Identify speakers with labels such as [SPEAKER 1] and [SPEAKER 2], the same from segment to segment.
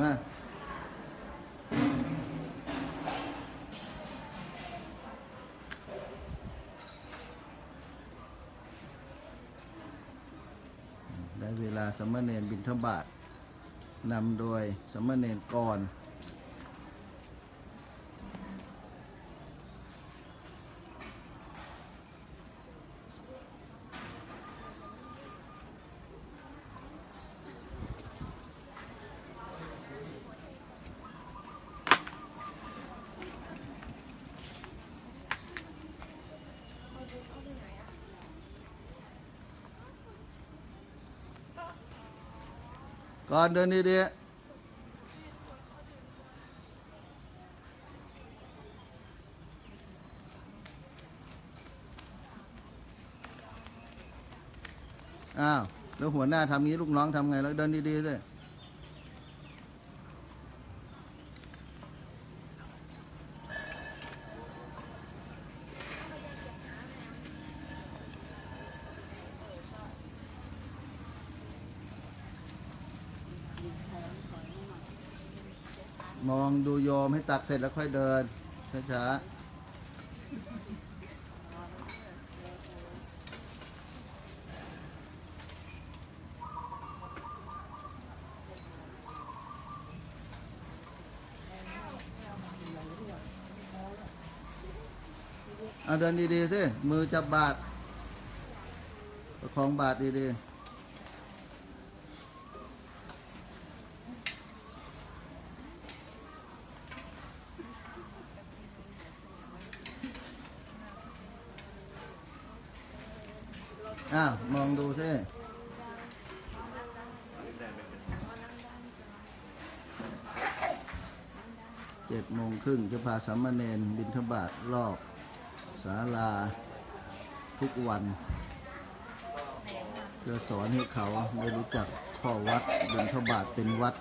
[SPEAKER 1] มาได้เวลาสมณเณรบิณฑบาตนำโดยสมณเณรก่อน ก่อนเดินดีๆอ้าวแล้วหัวหน้าทำงี้ลูกน้องทำไงแล้วเดินดีๆด้วย ตักเสร็จแล้วค่อยเดิน ช้าๆเอาเดินดีๆสิมือจับบาทประคองบาทดีๆ อ้าวมองดูสิเจ็ดโมงครึ่งจะพาสามเณรบินทบาทรอบศาลาทุกวันเพื่อสอนให้เขาได้รู้จักข้อวัดบินทบาทเป็นวัด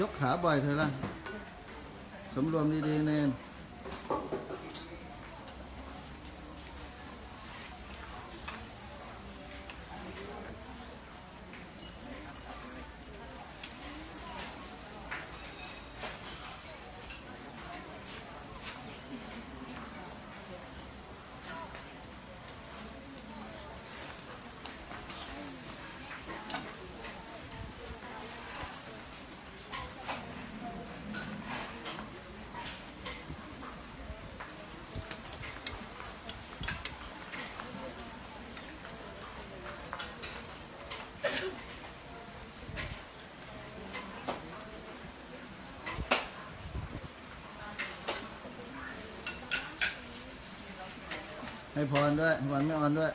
[SPEAKER 1] ยกขาบ่อยเถอะล่ะสำรวมดีๆเนน ให้พรด้วยให้พรไม่อ่อนด้วย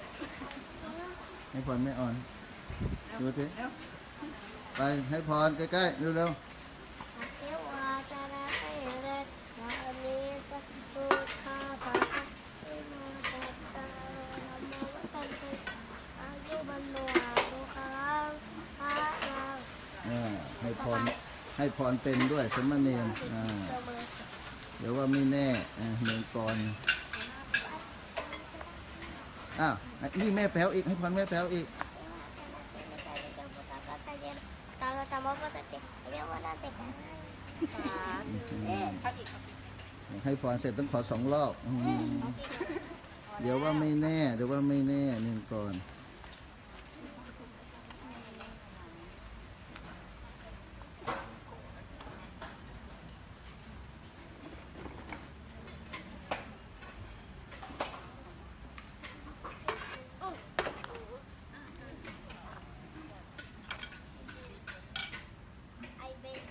[SPEAKER 1] ให้พรไม่อ่อน ดูสิไปให้พรใกล้ๆเร็ว
[SPEAKER 2] อธิวาจนะให้เรศนาลิสัตตุคาภะอิมาตัตตาโรนโมวัตันติอายุบันโนอาตุคังพระลัง
[SPEAKER 1] ๆอ่าให้พรให้พรเป็นด้วยสมณเณรอ่า
[SPEAKER 2] เสมอ
[SPEAKER 1] เดี๋ยวว่าไม่แน่อ่าเมืองก่อน อ้าวนี่แม่แป๊วอีกให้พรแม่แป๊วอีก ให้พรเสร็จต้องขอสองรอบ เดี๋ยวว่าไม่แน่ เดี๋ยวว่าไม่แน่หนึ่งก่อน
[SPEAKER 2] ไอเบน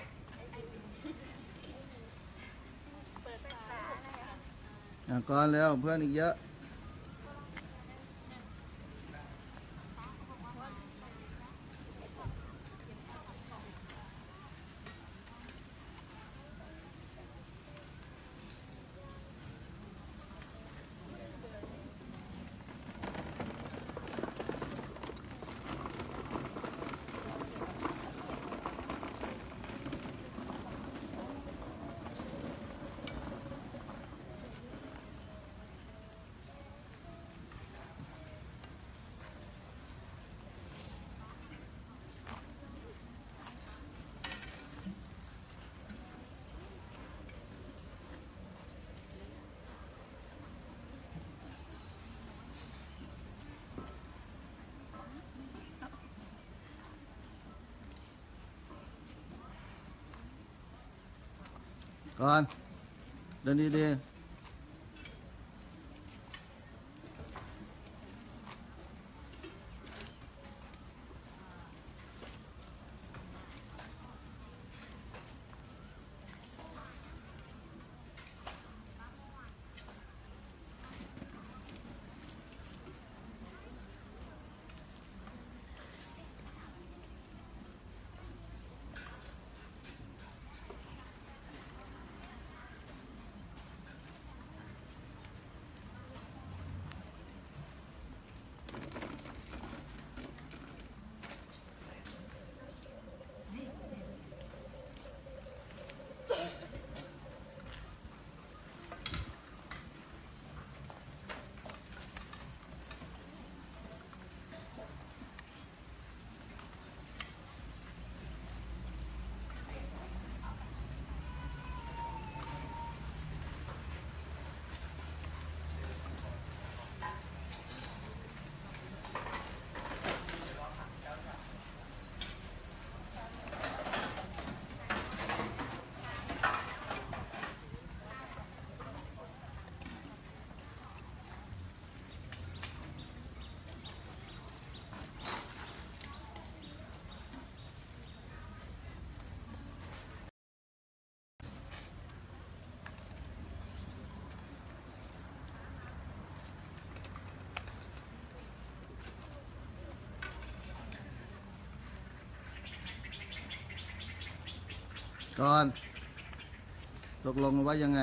[SPEAKER 2] เปิดฝานะคะ
[SPEAKER 1] อะก่อนแล้วเพื่อนอีกเยอะ ก่อนเก่อน ตกลงว่ายังไง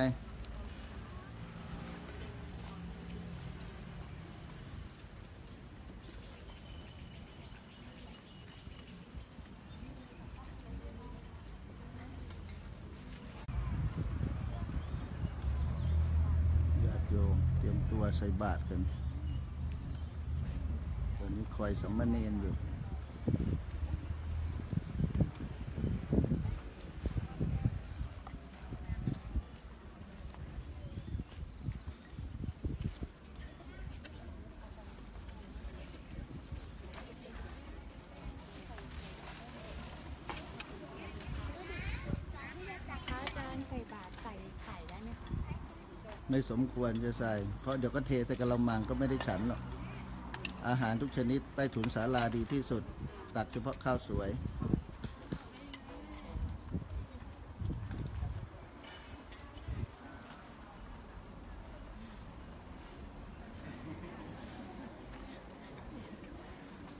[SPEAKER 1] ญาติโยมเตรียมตัวใส่บาตรกัน ตอนนี้คอยสัมมเนนอยู่
[SPEAKER 3] พระอาจารย์ใส่บาตรใส่ไข่ได้ไหมคะ
[SPEAKER 1] ไม่สมควรจะใส่ เพราะเดี๋ยวก็เทใส่กระมังก็ไม่ได้ฉันหรอก อาหารทุกชนิดใต้ถุนศาลาดีที่สุด ตักเฉพาะข้าวสวย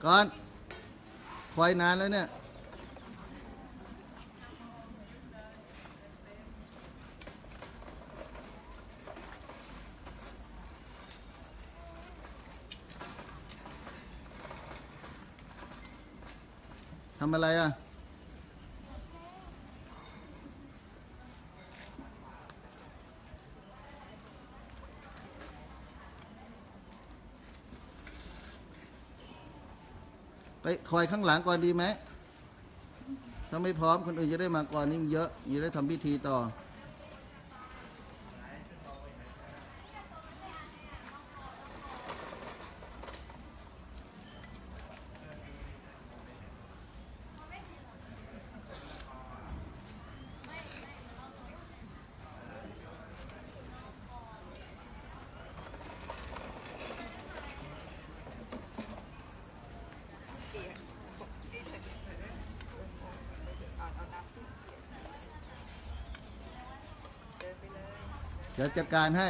[SPEAKER 1] ก่อนคอยนานแล้วเนี่ย ทำอะไรอะ ไปคอยข้างหลังก่อนดีไหม ถ้าไม่พร้อมคนอื่นจะได้มาก่อนนี่มันเยอะ จะได้ทำพิธีต่อ ดี๋ยวจัดการให้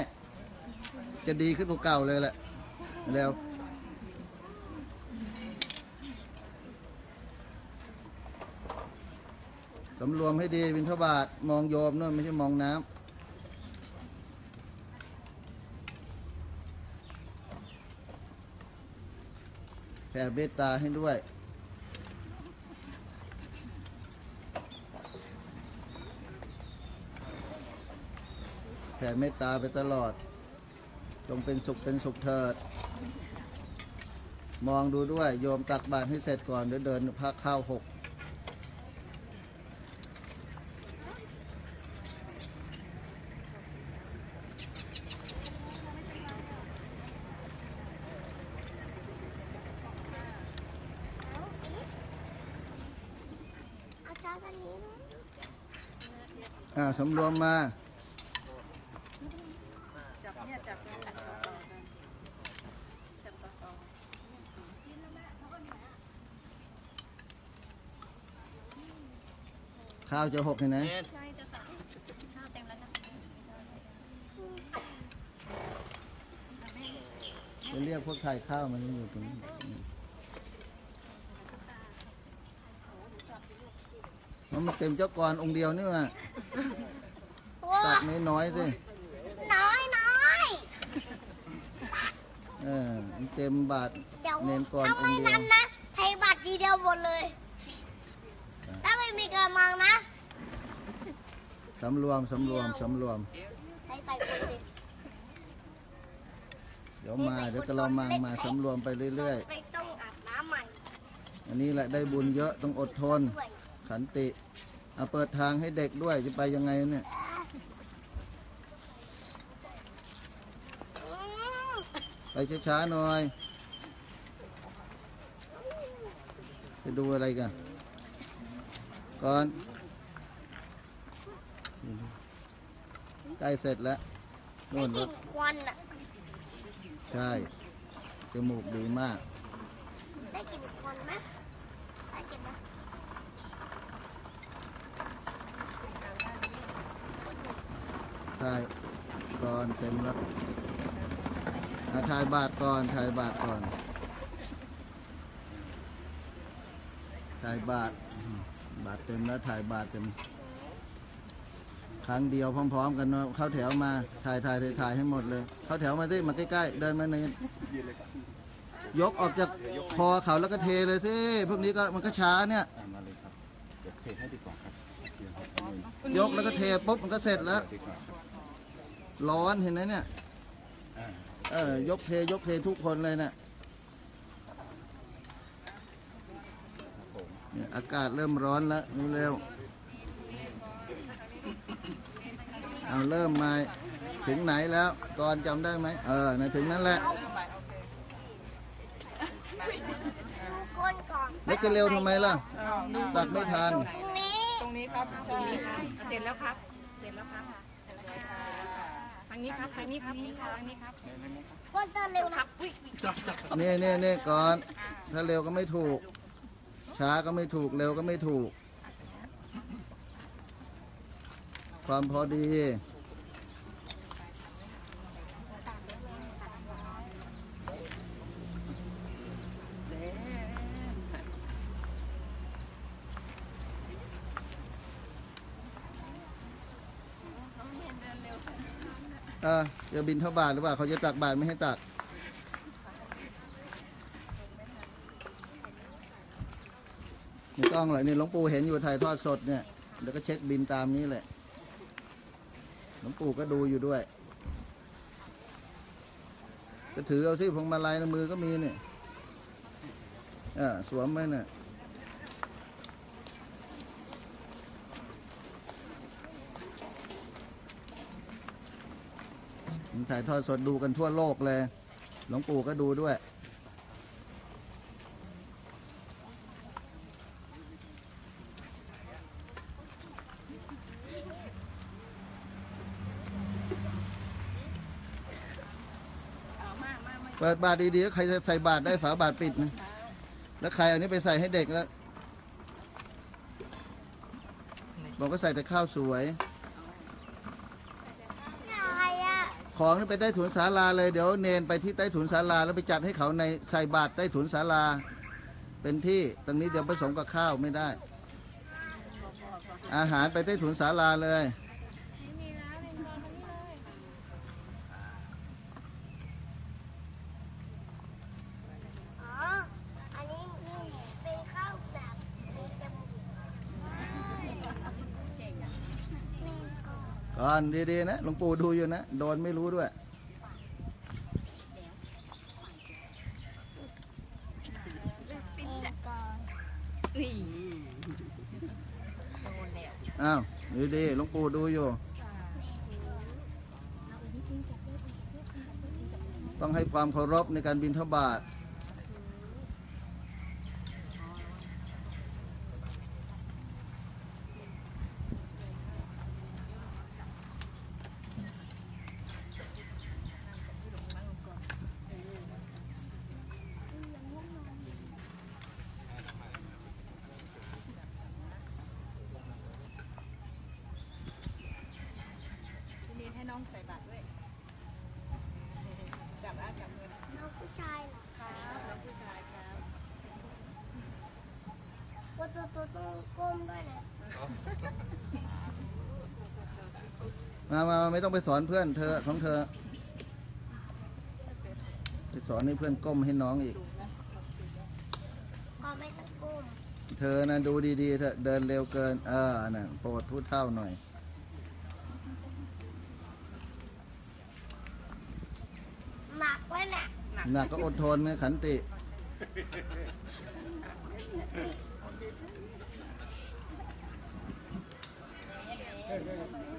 [SPEAKER 1] จะดีขึ้นกว่าเก่าเลยแหละแล้วสำรวมให้ดีวินทบาทมองโยมนู่นไม่ใช่มองน้ำแผ่เมตตาให้ด้วย แผ่เมตตาไปตลอด จงเป็นสุขเป็นสุขเถิด มองดูด้วยโยมตักบาตรให้เสร็จก่อนเดี๋ยวเดินพักข้าวหก
[SPEAKER 2] อาจารย์วันนี้นะ
[SPEAKER 1] อ่าสำรวมมา ข้าวจะหกเห็นไหม
[SPEAKER 3] ใช่จะตักข้าวเต็มแล้วจ้ะ
[SPEAKER 1] จะเรียกพวกถ่ายข้าวมันอยู่ตรงนี้มันมาเต็มเจ้ากรองค์เดียวนี่ว่า
[SPEAKER 2] ว้า
[SPEAKER 1] ตักน้อยๆสิ
[SPEAKER 2] น้อยน้อย
[SPEAKER 1] เออมันเต็มบาท
[SPEAKER 2] เดี๋ยว
[SPEAKER 1] เน้นก่อน
[SPEAKER 2] ถ้าไม่
[SPEAKER 1] องค์เดียว
[SPEAKER 2] นั้นนะไทยบัตรทีเดียวหมดเลยถ้าไม่มีกระมังนะ
[SPEAKER 1] สำรวมสำรวมสำรวม
[SPEAKER 2] ให้ใส่คนสิ
[SPEAKER 1] เดี๋ยวมาเดี๋ยวก็เรามังมาสำรวมไปเรื่อย
[SPEAKER 2] ไม่ต้องอาบน้ำใหม่
[SPEAKER 1] ๆ อันนี้แหละได้บุญเยอะต้องอดทน
[SPEAKER 2] ด้วย
[SPEAKER 1] ขันติเอาเปิดทางให้เด็กด้วยจะไปยังไงเนี่ย
[SPEAKER 2] อืม
[SPEAKER 1] ไปช้าๆหน่อย จะดูอะไรกัน ก่อนใกล้เสร็จแล้ว
[SPEAKER 2] ได้
[SPEAKER 1] นู่น
[SPEAKER 2] ก
[SPEAKER 1] ร
[SPEAKER 2] ลิ่
[SPEAKER 1] ถ
[SPEAKER 2] นควันอะ
[SPEAKER 1] ใช่ จมูกดีมาก
[SPEAKER 2] ได้กลิ่นควันไหมได้กลิ่นไหม
[SPEAKER 1] ใช่ก่อนเต็มแล้วอะถ่ายบาทก่อนถ่ายบาทก่อนถ่ายบาทอืมบาทเต็มแล้วถ่ายบาทเต็ม ครั้งเดียวพร้อม ๆ กันเนาะเข้าแถวมาถ่ายถ่ายถ่ายถ่ายให้หมดเลย เข้าแถวมาสิมาใกล้ๆเดินมาในยกออกจากคอเขาแล้วก็เทเลยสิพวกนี้ก็มันก็ช้าเนี่ย
[SPEAKER 4] อะมาเลยครับเดี๋ยวเทให้ดีกว่าครับเดี๋ยวครับ
[SPEAKER 1] ยกแล้วก็เทปุ๊บมันก็เสร็จแล้ว
[SPEAKER 4] ดีกว่าครับ
[SPEAKER 1] ร้อนเห็นไหมเนี่ย
[SPEAKER 4] อ่า
[SPEAKER 1] เออยกเทยกเททุกคนเลยเนี่ย
[SPEAKER 4] ครับผม
[SPEAKER 1] เนี่ย อากาศเริ่มร้อนแล้วเร็วๆเอาเริ่มมาถึงไหนแล้วก่อนจำได้ไหมเออนะถึงนั้นแหละ
[SPEAKER 2] ดูคนก่อน
[SPEAKER 1] แล้วจะเร็วทำไมล่ะตักไม่ทัน
[SPEAKER 2] ตรงนี้
[SPEAKER 5] ตรงนี้ครับใช่
[SPEAKER 3] เสร็จแล้วครับ เสร็จแล้วครับทางนี้ครับทางนี้ครับนี่ทางนี้ครับ
[SPEAKER 2] คนจะเร็วนะ
[SPEAKER 1] นี่นี่นี่ก่อน ถ้าเร็วก็ไม่ถูก ช้าก็ไม่ถูกเร็วก็ไม่ถูก ความพอดีเออจะบินเท่าบาทหรือเปล่าเขาจะตักบาทไม่ให้ตัก ไม่ต้องหรอกนี่หลวงปู่เห็นอยู่ถ่ายทอดสดเนี่ยเดี๋ยวก็เช็คบินตามนี้แหละหลวงปู่ก็ดูอยู่ด้วย ก็ถือเอาสิพวงมาลัยในมือก็มีเนี่ยเออสวมไว้เนี่ยถ่ายทอดสดดูกันทั่วโลกเลย หลวงปู่ก็ดูด้วย เปิดบาทดีๆใครจะใส่บาทได้ฝาบาทปิดนะแล้วใครเอานี้ไปใส่ให้เด็กแล้วบอกก็ใส่แต่ข้าวสวย
[SPEAKER 2] อะไรอะ
[SPEAKER 1] ของนี่ไปใต้ถุนศาลาเลยเดี๋ยวเนนไปที่ใต้ถุนศาลาแล้วไปจัดให้เขาในใส่บาตรใต้ถุนศาลา เป็นที่ตรงนี้เดี๋ยวผสมกับข้าวไม่ได้ อาหารไปใต้ถุนศาลาเลย
[SPEAKER 2] อ๋อ อันนี้เป็นข้าวแบบมีจมูกมีก่อน
[SPEAKER 1] ก่อ นดีๆนะหลวงปู่ดูอยู่นะโดนไม่รู้ด้วย
[SPEAKER 2] อน
[SPEAKER 3] นี่
[SPEAKER 1] อ้าวดีๆหลวงปู่ดูอยู่ ต้องให้ความเคารพในการบินทบาท
[SPEAKER 2] ตัวตัวต้องก้มด้วยนะ
[SPEAKER 1] มามาไม่ต้องไปสอนเพื่อนเธอของเธอ ไปสอนให้เพื่อนก้มให้น้องอีก
[SPEAKER 2] ก็ไม่ต้องก้ม
[SPEAKER 1] เธอนะดูดีๆเธอะเดินเร็วเกิน เออน่ะโปรดพูดเท่าหน่อย
[SPEAKER 2] หนักไว้น่ะ
[SPEAKER 1] หนักก็อดทนไงขันติ พ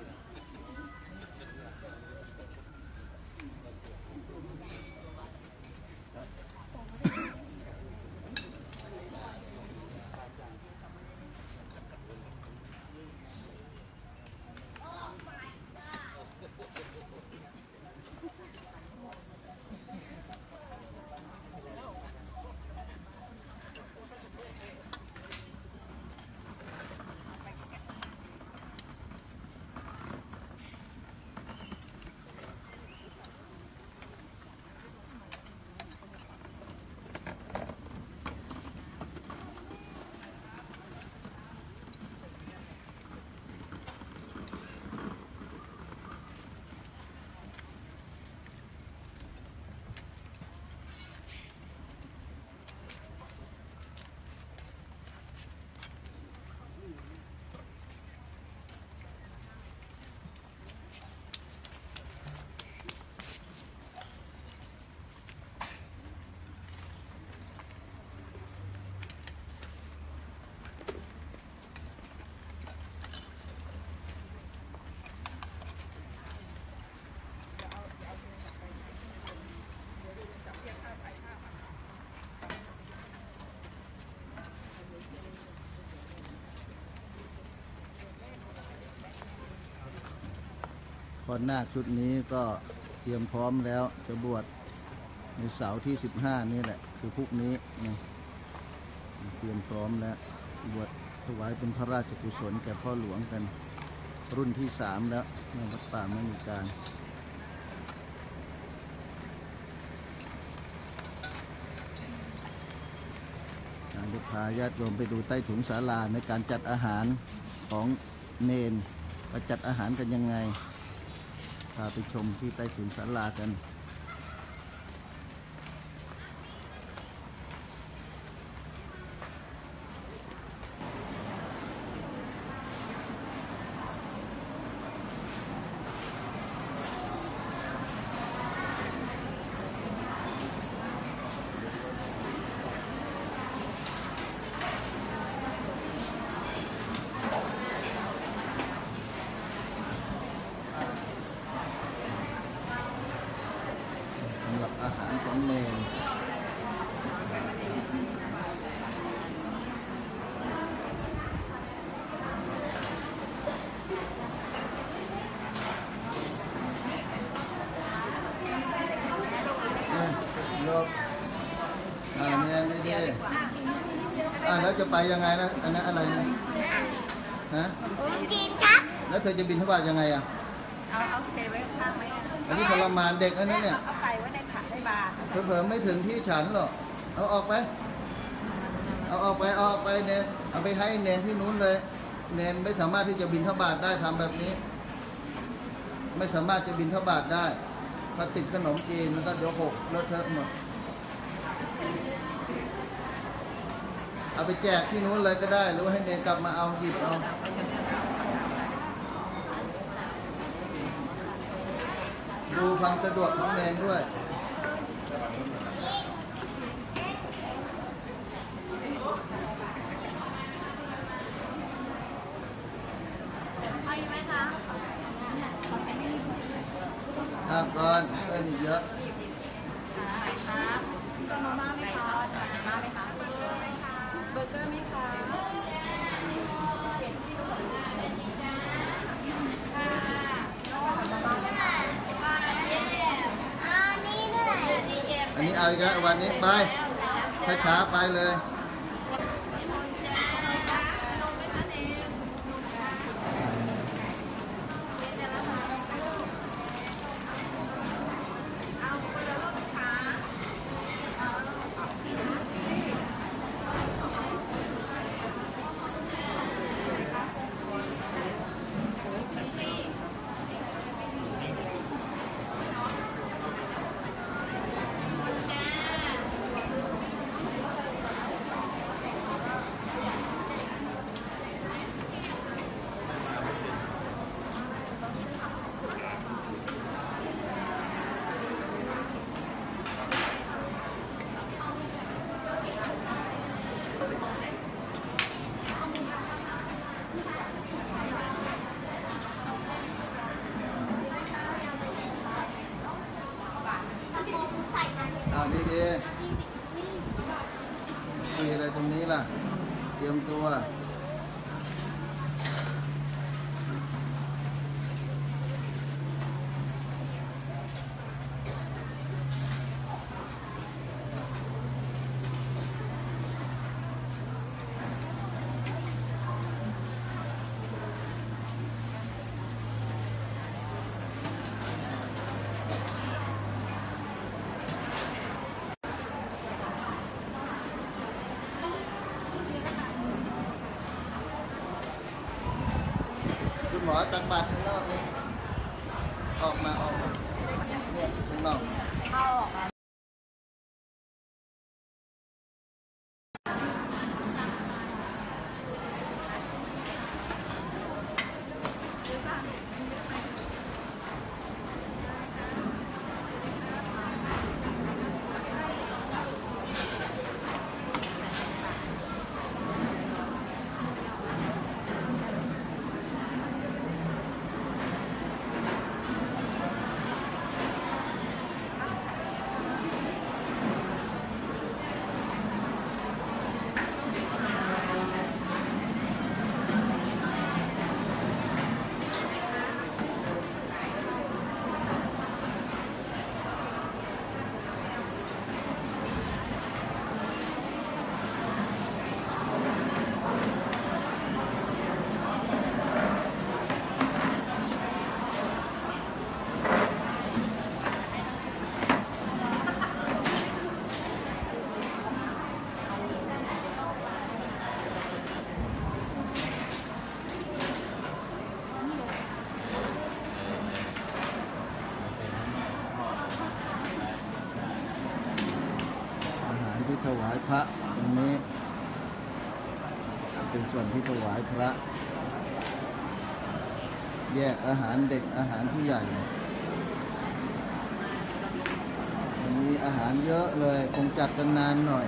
[SPEAKER 1] อนาคชุดนี้ก็เตรียมพร้อมแล้วจะบวชในเสาร์ที่ 15 นี่แหละ คือพรุ่งนี้นะเตรียมพร้อมแล้วบวชถวายเป็นพระราชกุศลแก่พ่อหลวงกัน รุ่นที่สามแล้วในวัดป่าไม่มีการการจะพาญาติโยมไปดูใต้ถุงศาลาในการจัดอาหารของเนนว่าจัดอาหารกันยังไง พาไปชมที่ใต้ถุนศาลากัน สำหรับอาหารของเนนเอ้ยโลกอ่าเนนนี่ดิอ่าแล้วจะ ไปยังไงนะอันนั้นอะไรนะฮะ
[SPEAKER 2] ผมจีนครับ
[SPEAKER 1] แล้วเธอจะบินทบาทยังไงอะ
[SPEAKER 3] เอาเอาเทไว้ข้างไหมอะ
[SPEAKER 1] อันนี้ทรมานเด็กอันนั้นเนี่ย
[SPEAKER 3] เอาใส่ไว้ในขันในบาตร
[SPEAKER 1] เผลอๆไม่ถึงที่ฉันหรอกเอาออกไป เอาออกไปเอาออกไปเนนเอาไปให้เนนที่นู้นเลย เนนไม่สามารถที่จะบินทบาทได้ทำแบบนี้ ไม่สามารถจะบินทบาทได้พอติดขนมจีนมันก็เดี๋ยวหกเลอะเทอะหมด เอาไปแจกที่นู้นเลยก็ได้ หรือว่าให้เนนกลับมาเอาหยิบเอาดูความสะดวกของเนนด้วย
[SPEAKER 2] เอาอยู่ไหมคะ
[SPEAKER 1] อะก่อนเพื่อนอีกเยอะ
[SPEAKER 3] มาม่าไหมคะมาม่าไหมคะเบอร์เกอร์ไหมคะเบอร์เกอร์ไหมคะ
[SPEAKER 2] อันนี้ด้วย
[SPEAKER 1] อีกแล้ววันนี้ไปช้าๆไปเลยาดีดีมีอะไรตรงนี้ล่ะ เตรียมตัว อกนี่ออกมาออกมาเนี่ยข้างนอก อาหารที่ถวายพระตรงนี้ เป็นส่วนที่ถวายพระ แยกอาหารเด็กอา ใหญ่ วันนี้อาหารเยอะเลย คงจัดกันนานหน่อย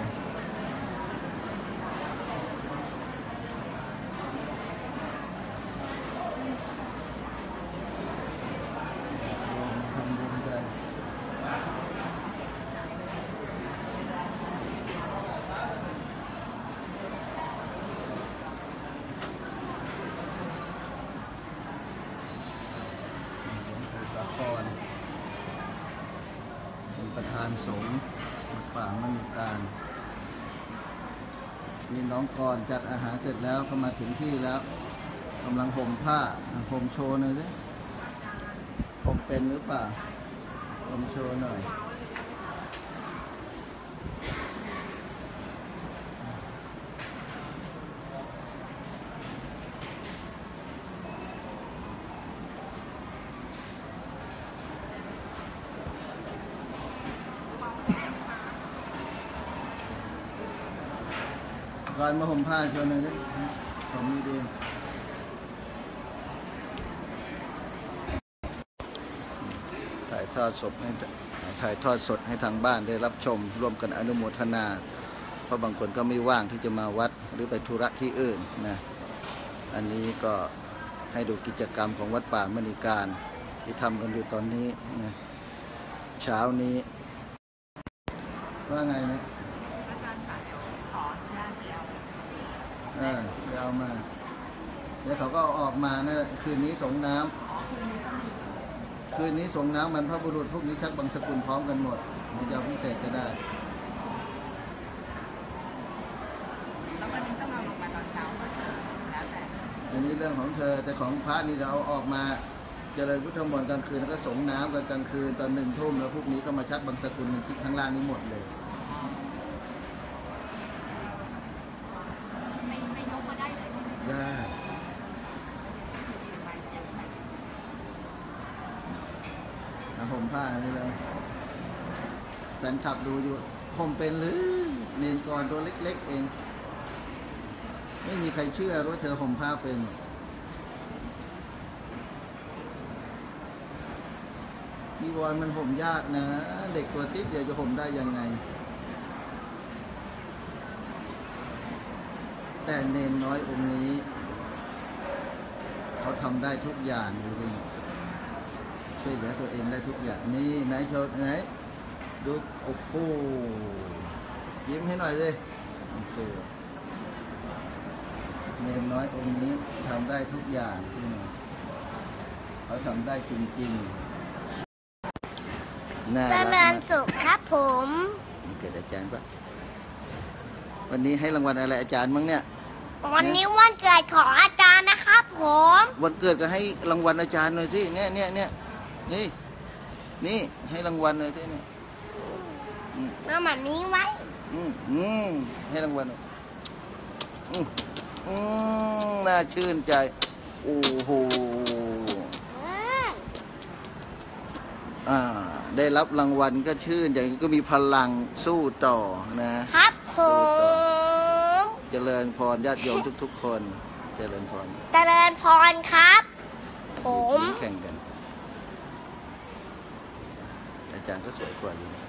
[SPEAKER 1] ทำบุญกัน หลวงปู่สาครเป็นประธานสงฆ์วัด ป่ามณีการนี่น้องกรจัดอาหารเสร็จแล้วก็มาถึงที่แล้วกำลังห่มผ้าห่มโชว์หน่อยสิผมเป็นหรือเปล่าห่มโชว์หน่อย นมาห่มผ้าชว์หน่อยสิผมนี่ดีถ่ายทอดสดให้ถ่ายทอดสดให้ทางบ้านได้รับชม ร่วมกันอนุโมทนา เพราะบางคนก็ไม่ว่างที่จะมาวัดหรือไปธุระที่อื่นนะอันนี้ก็ให้ดูกิจกรรมของวัดป่ามณีการที่ทำกันอยู่ตอนนี้นะเช้านี้ ว่าไงนี่ย
[SPEAKER 3] อาจารย์ค่ะเดี๋ยวขออนุญาตเดียว
[SPEAKER 1] เออเดี๋ยวเอามาเดี๋ยวเขาก็เอาออกมานะคืนนี้สงน้ำ
[SPEAKER 3] อ๋อคืนนี้ก็มี
[SPEAKER 1] คืนนี้สงน้ำบรรพบุรุษพวกนี้ชักบางสกุลพร้อมกันหมดนี่จะเอาพิเศษก็ได้
[SPEAKER 3] แล้ววันนี้ต้องเอาลงมาตอนเช้าก่อนแล้วแต่
[SPEAKER 1] อันนี้เรื่องของเธอแต่ของพระนี่เราเอาออกมาเจริญพุทธมนต์กลางคืนแล้วก็สงน้ำกันกลางคืนตอนหนึ่งทุ่มแล้วพวกนี้ก็มาชักบางสกุลมันที่ข้างล่างนี้หมดเลย
[SPEAKER 3] ไม่ไม่ยกก็ได้เลยใช่ไหม
[SPEAKER 1] ได้
[SPEAKER 3] ไปเย็นไป
[SPEAKER 1] เอาห่ม ผ้าอันนี้เลยแฟนคลับดูอยู่ห่มเป็นหรือเนนกรตัวเล็ก ๆ เอง ไม่มีใครเชื่อว่าเธอห่มผ้าเป็นจีวรมันห่มยากนะ เด็กตัวติดเดียวจะห่มได้ยังไง แต่เนนน้อยองค์นี้ เขาทำได้ทุกอย่างจริงๆ ช่วยเหลือตัวเองได้ทุกอย่างนี่ไหนโชว์ไหนดูโอ้โหยิ้มให้หน่อยสิโอเคเนรน้อยองค์นี้ทำได้ทุกอย่างที่หนูเขาทำได้จริงๆน่า
[SPEAKER 2] เจ
[SPEAKER 1] รัก
[SPEAKER 2] ริ
[SPEAKER 1] มา
[SPEAKER 2] ญ
[SPEAKER 1] ก
[SPEAKER 2] สุขครับผม
[SPEAKER 1] เกิดอาจารย์ปะวันนี้ให้รางวัลอะไรอาจารย์มั้งเนี่ย
[SPEAKER 2] วันนี้วันเกิดของอาจารย์นะครับผม
[SPEAKER 1] วันเกิดก็ให้รางวัลอาจารย์หน่อยสิเนี่ยเนี่ยเนี่ย นี่นี่ให้รางวัลหน่อยสิเนี่ย
[SPEAKER 2] มาแบบนี้ไว้
[SPEAKER 1] อืมอืมให้รางวัลหน่อยอืมอืมน่าชื่นใจ โอ้โหอ่า ได้รับรางวัลก็ชื่นใจก็มีพลังสู้ต่อนะ
[SPEAKER 2] ครับผม
[SPEAKER 1] เจริญพรญาติโยมทุก ๆ คน เจริญพร
[SPEAKER 2] เจริญพรครับ ผม
[SPEAKER 1] แข่งกันอา จารย์ก็สวยกว่าอยู่นะ